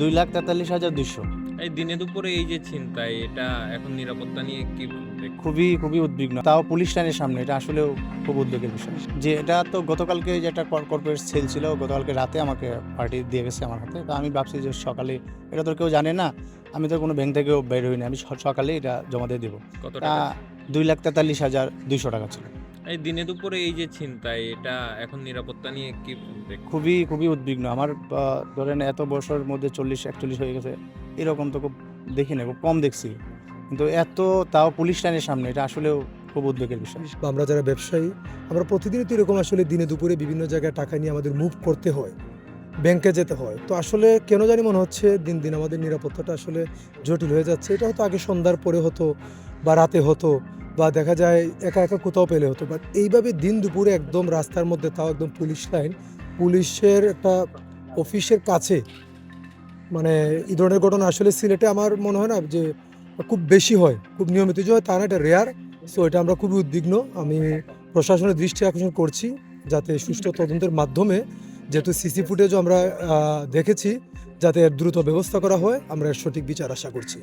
দুই লাখ তেতাল্লিশ হাজার দুশো এই দিনে দুপুরে এই যে ছিনতাই এটা এখন নিরাপত্তা নিয়ে কি খুবই খুবই উদ্বিগ্ন। তাও পুলিশ লাইনের সামনে এটা আসলেও খুব উদ্বেগের বিষয়। যে এটা তো গতকালকে যে একটা কর্পোরেট সেল ছিল গতকালকে রাতে আমাকে পার্টি দিয়ে গেছে আমার হাতে। তো আমি ভাবছি যে সকালে এটা তো কেউ জানে না আমি তো কোনো ব্যাংক থেকেও বের হইনি আমি স- সকালে এটা জমা দিয়ে দেবো। দুই লাখ তেতাল্লিশ হাজার দুইশো টাকা ছিল। এই দিনে দুপুরে এই যে ছিনতাই এটা এখন নিরাপত্তা নিয়ে কি খুবই খুবই উদ্বিগ্ন। আমার ধরেন এত বছরের মধ্যে চল্লিশ একচল্লিশ হয়ে গেছে এরকম তো খুব দেখি না খুব কম দেখছি। কিন্তু এত তাও পুলিশ লাইনের সামনে এটা আসলেও খুব উদ্বেগের বিষয়। বা আমরা যারা ব্যবসায়ী আমরা প্রতিদিনই তো এরকম আসলে দিনে দুপুরে বিভিন্ন জায়গায় টাকা নিয়ে আমাদের মুভ করতে হয় ব্যাংকে যেতে হয়। তো আসলে কেন জানি মনে হচ্ছে দিন দিন আমাদের নিরাপত্তাটা আসলে জটিল হয়ে যাচ্ছে। এটা হয়তো আগে সন্ধ্যার পরে হতো বা রাতে হতো। বা দেখা যায় একা একা কোথাও পেলে হতো। বাট এইভাবে দিন দুপুরে একদম রাস্তার মধ্যে তাও একদম পুলিশ লাইন, পুলিশের একটা অফিসের কাছে মানে এই ধরনের ঘটনা আসলে সিলেটে আমার মনে হয় না যে খুব বেশি হয়, খুব নিয়মিত। যে হয় তা না এটা রেয়ার সো এটা আমরা খুবই উদ্বিগ্ন। আমি প্রশাসনের দৃষ্টি আকর্ষণ করছি যাতে সুষ্ঠু তদন্তের মাধ্যমে যেহেতু সিসি ফুটেজও আমরা দেখেছি, যাতে দ্রুত ব্যবস্থা করা হয়, আমরা সঠিক বিচার আশা করছি।